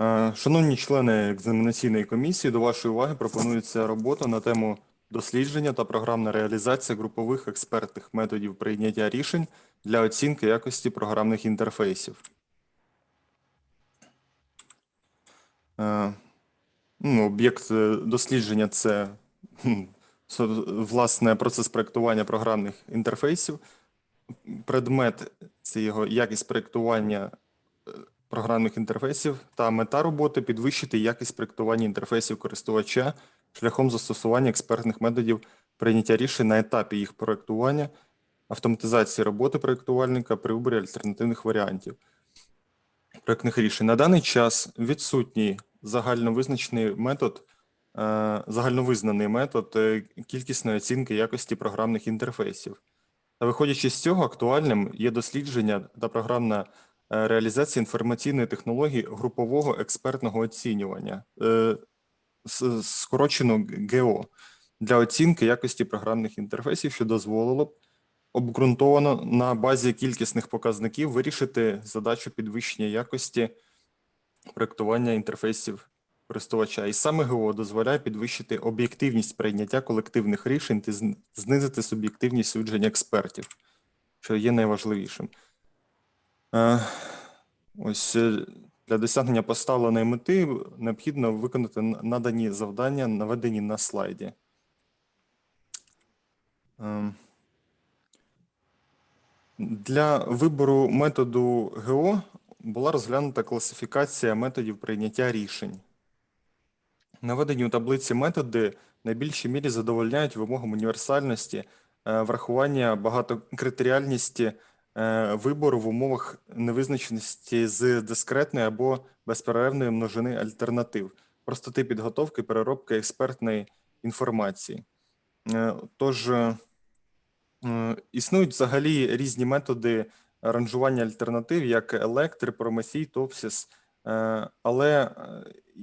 Е, Шановні члени екзаменаційної комісії, до вашої уваги пропонується робота на тему дослідження та програмна реалізація групових експертних методів прийняття рішень для оцінки якості програмних інтерфейсів. Е, Ну, об'єкт е, дослідження це власне процес проєктування програмних інтерфейсів. Предмет це його якість проєктування програмних інтерфейсів та мета роботи підвищити якість проєктування інтерфейсів користувача шляхом застосування експертних методів прийняття рішень на етапі їх проєктування, автоматизації роботи проєктувальника при виборі альтернативних варіантів проєктних рішень. На даний час відсутній загальновизначений метод, е, загальновизнаний метод е, кількісної оцінки якості програмних інтерфейсів. Та виходячи з цього, актуальним є дослідження та програмна е, реалізація інформаційної технології групового експертного оцінювання, е, скорочено ГЕО, для оцінки якості програмних інтерфейсів, що дозволило б обґрунтовано на базі кількісних показників вирішити задачу підвищення якості проєктування інтерфейсів користувача. І саме ГО дозволяє підвищити об'єктивність прийняття колективних рішень та знизити суб'єктивність судження експертів, що є найважливішим. Е, Ось е, для досягнення поставленої мети необхідно виконати надані завдання, наведені на слайді. Ем, Для вибору методу ГО була розглянута класифікація методів прийняття рішень. Наведені у таблиці методи найбільшій мірі задовольняють вимогам універсальності, е, врахування багатокритеріальності вибору в умовах невизначеності з дискретної або безперервної множини альтернатив, простоти підготовки, переробки експертної інформації. Е, Тож е, Е, Існують взагалі різні методи ранжування альтернатив, як Електри, Прометей, Топсіс. Е, Але е,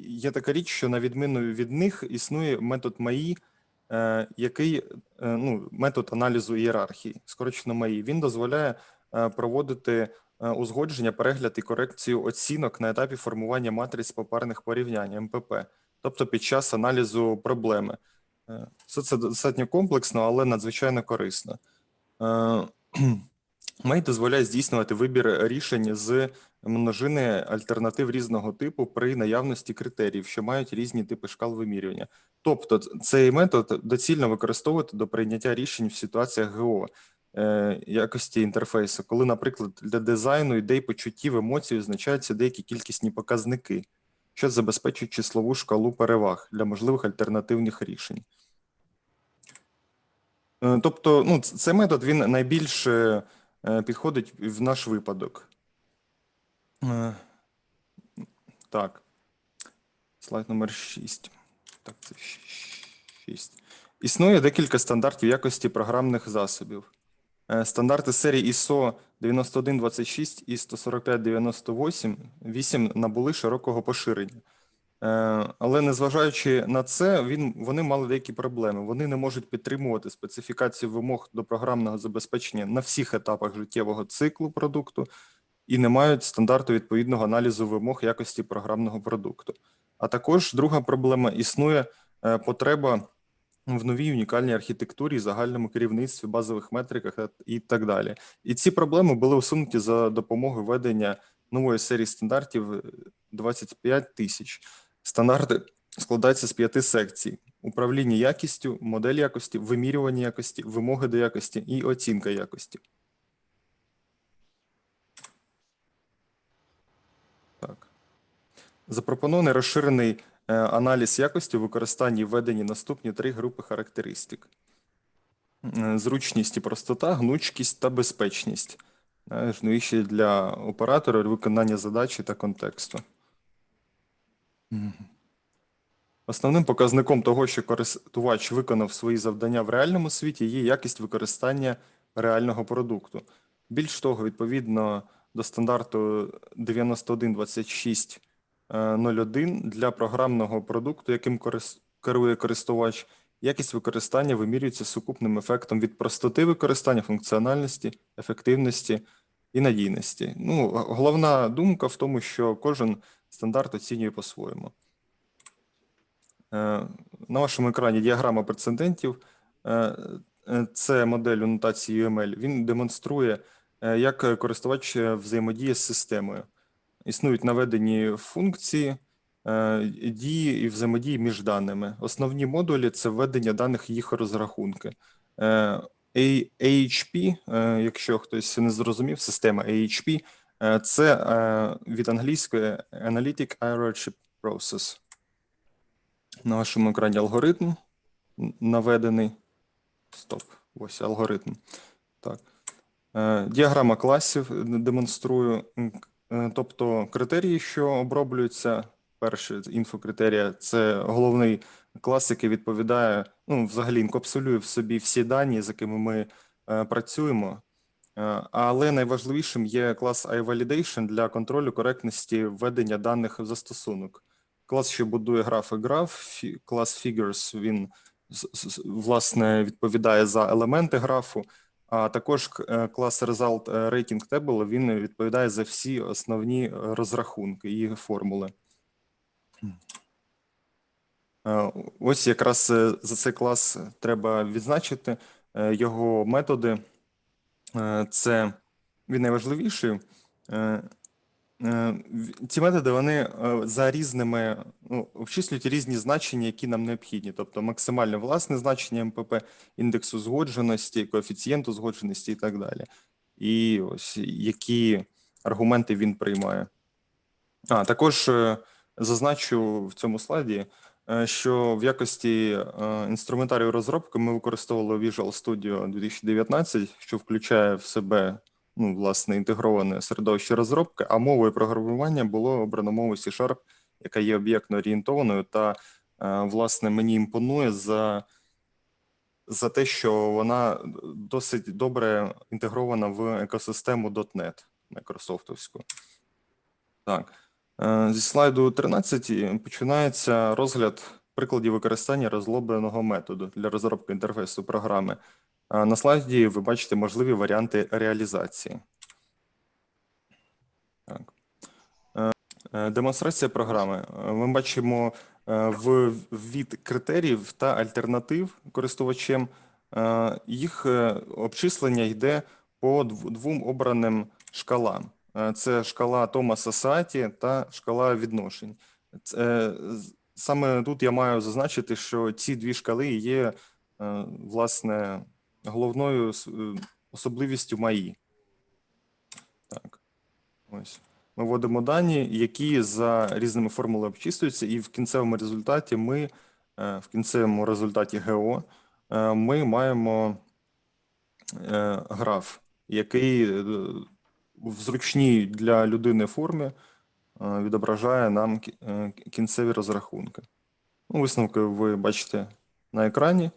є така річ, що на відміну від них існує метод МАІ, е, який е, ну, метод аналізу ієрархії, скорочено МАІ. Він дозволяє е, проводити е, узгодження, перегляд і корекцію оцінок на етапі формування матриць попарних порівнянь МПП, тобто під час аналізу проблеми. Е, Все це достатньо комплексно, але надзвичайно корисно. Е, Мей дозволяє здійснювати вибір рішень з множини альтернатив різного типу при наявності критеріїв, що мають різні типи шкал вимірювання. Тобто, цей метод доцільно використовувати до прийняття рішень в ситуаціях ГО е, якості інтерфейсу, коли, наприклад, для дизайну ідей, почуттів, емоцій визначаються деякі кількісні показники, що забезпечують числову шкалу переваг для можливих альтернативних рішень. Е, Тобто, ну, цей метод він найбільше е, підходить в наш випадок. Е, Так. Слайд номер 6. Так, це 6. Існує декілька стандартів якості програмних засобів. Е, Стандарти серії ISO 9126 і 14598 8 набули широкого поширення. Е, Але незважаючи на це, він, вони мали деякі проблеми. Вони не можуть підтримувати специфікацію вимог до програмного забезпечення на всіх етапах життєвого циклу продукту і не мають стандарту відповідного аналізу вимог якості програмного продукту. А також друга проблема існує е, потреба в новій унікальній архітектурі, загальному керівництві, базових метриках і так далі. І ці проблеми були усунуті за допомогою введення нової серії стандартів е, 25 тисяч. Стандарти складаються з п'яти секцій: управління якістю, модель якості, вимірювання якості, вимоги до якості і оцінка якості. Так. Запропонований розширений е, аналіз якості у використанні і введенні наступні три групи характеристик: Е, зручність і простота, гнучкість та безпечність. Знаєш, Ну і ще для оператора виконання задачі та контексту. Основним показником того, що користувач виконав свої завдання в реальному світі, є якість використання реального продукту. Більш того, відповідно до стандарту 9126.01 для програмного продукту, яким керує користувач, якість використання вимірюється сукупним ефектом від простоти використання, функціональності, ефективності і надійності. Ну, головна думка в тому, що кожен стандарт оцінює по-своєму. Е, На вашому екрані діаграма прецедентів. Е, е, Це модель у нотації UML. Він демонструє, як користувач взаємодіє з системою. Існують наведені функції, е, дії і взаємодії між даними. Основні модулі це введення даних їх розрахунки. Е, AHP, е, якщо хтось не зрозумів, система AHP це від англійської Analytic Hierarchy Process. На вашому екрані алгоритм наведений. Стоп, ось алгоритм. Так. Діаграма класів демонструю. Е, Тобто критерії, що оброблюються. Перше інфокритерія це головний клас, який відповідає, ну, взагалі інкапсулює в собі всі дані, з якими ми е, працюємо. Е, Але найважливішим є клас iValidation для контролю коректності введення даних в застосунок. Клас, що будує графи граф, фі- клас Figures, він власне відповідає за елементи графу, а також е, клас Result е, Rating Table, він відповідає за всі основні е, розрахунки і формули. Ось якраз за цей клас треба відзначити його методи. Це він найважливіший. Е, Ці методи вони е, за різними ну, обчислюють різні значення, які нам необхідні, тобто максимальне власне значення МПП, індексу згодженості, коефіцієнту згодженості і так далі. І ось які аргументи він приймає. А також е, зазначу в цьому слайді, що в якості інструментарію розробки ми використовували Visual Studio 2019, що включає в себе ну, власне інтегроване середовище розробки, а мовою програмування було обрано мову C-Sharp, яка є об'єктно орієнтованою, та е, власне мені імпонує за, за те, що вона досить добре інтегрована в екосистему .NET Microsoftовську. Так. Е, Зі слайду 13 починається розгляд прикладів використання розлобленого методу для розробки інтерфейсу програми. На слайді ви бачите можливі варіанти реалізації. Так. Е, е, Демонстрація програми. Е, Ми бачимо в від критеріїв та альтернатив користувачем. Їх обчислення йде по двом обраним шкалам. Це шкала Томаса Сааті та шкала відношень. Саме тут я маю зазначити, що ці дві шкали є власне головною е, особливістю МАІ. Так, ось. Ми вводимо дані, які за різними формулами обчислюються, і в кінцевому результаті ми, е, в кінцевому результаті ГО, е, ми маємо граф, який в зручній для людини формі відображає нам кінцеві розрахунки. Ну, Висновки ви бачите на екрані.